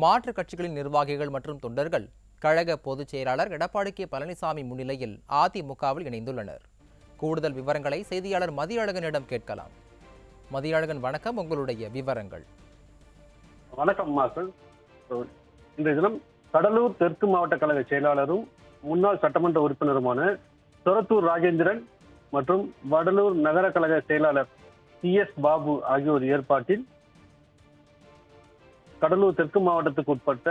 மாற்றுக் கட்சிகளின் நிர்வாகிகள் மற்றும் தொண்டர்கள் கழக பொதுச் செயலாளர் எடப்பாடி கே. பழனிசாமி முன்னிலையில் அதிமுகவில் இணைந்துள்ளனர். கூடுதல் விவரங்களை செய்தியாளர் மதியழகனிடம் கேட்கலாம். மதியழகன் வணக்கம். உங்களுடைய விவரங்கள். வணக்கம் மாசல் தினம் கடலூர் தெற்கு மாவட்ட கழக செயலாளரும் முன்னாள் சட்டமன்ற உறுப்பினருமான சொரத்தூர் ராஜேந்திரன் மற்றும் வடலூர் நகர கழக செயலாளர் சி எஸ் பாபு ஆகியோர் ஏற்பாட்டில் கடலூர் தெற்கு மாவட்டத்துக்கு உட்பட்ட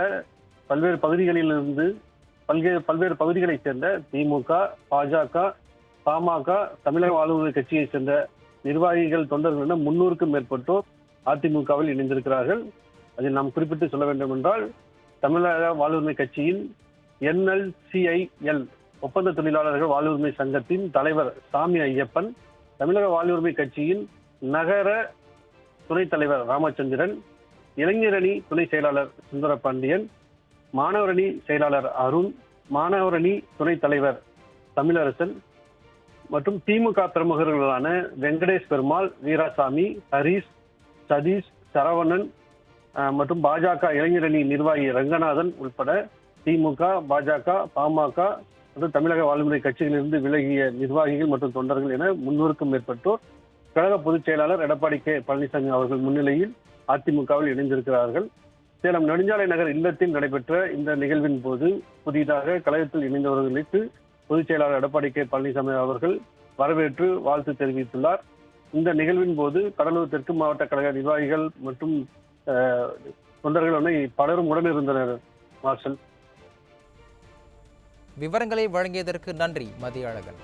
பல்வேறு பகுதிகளிலிருந்து பல்வேறு பல்வேறு பகுதிகளைச் சேர்ந்த திமுக பாஜக பாமக தமிழக வாழ்வுரிமை கட்சியைச் சேர்ந்த நிர்வாகிகள் தொண்டர்கள் என முன்னூறுக்கும் மேற்பட்டோர் அதிமுகவில் இணைந்திருக்கிறார்கள். அதில் நாம் குறிப்பிட்டு சொல்ல வேண்டும் என்றால் தமிழக வாழ்வுரிமை கட்சியின் என்எல்சிஐஎல் ஒப்பந்த தொழிலாளர்கள் வாழ்வுரிமை சங்கத்தின் தலைவர் சாமி ஐயப்பன் தமிழக வாழ்வுரிமை கட்சியின் நகர துணைத் தலைவர் ராமச்சந்திரன் இளைஞரணி துணை செயலாளர் சுந்தர பாண்டியன் மாணவரணி செயலாளர் அருண் மாணவரணி துணைத் தலைவர் தமிழரசன் மற்றும் திமுக பிரமுகர்களான வெங்கடேஷ் பெருமாள் வீராசாமி ஹரீஷ் சதீஷ் சரவணன் மற்றும் பாஜக இளைஞரணி நிர்வாகி ரங்கநாதன் உட்பட திமுக பாஜக பாமக மற்றும் தமிழக வாழ்முறை கட்சிகளிலிருந்து விலகிய நிர்வாகிகள் மற்றும் தொண்டர்கள் என முன்னூறுக்கும் மேற்பட்டோர் கழக பொதுச் செயலாளர் எடப்பாடி கே பழனிசாமி அவர்கள் முன்னிலையில் அதிமுகவில் இணைந்திருக்கிறார்கள். சேலம் நெடுஞ்சாலை நகர் இல்லத்தில் நடைபெற்ற இந்த நிகழ்வின் போது புதிதாக கழகத்தில் இணைந்தவர்களுக்கு பொதுச் செயலாளர் எடப்பாடி கே பழனிசாமி அவர்கள் வரவேற்று வாழ்த்து தெரிவித்துள்ளார். இந்த நிகழ்வின் போது கடலூர் தெற்கு மாவட்ட கழக நிர்வாகிகள் மற்றும் அஹ், தொண்டர்கள் பலரும் உடனிருந்தனர் மார்ஷல். விவரங்களை வழங்கியதற்கு நன்றி மதியழகன்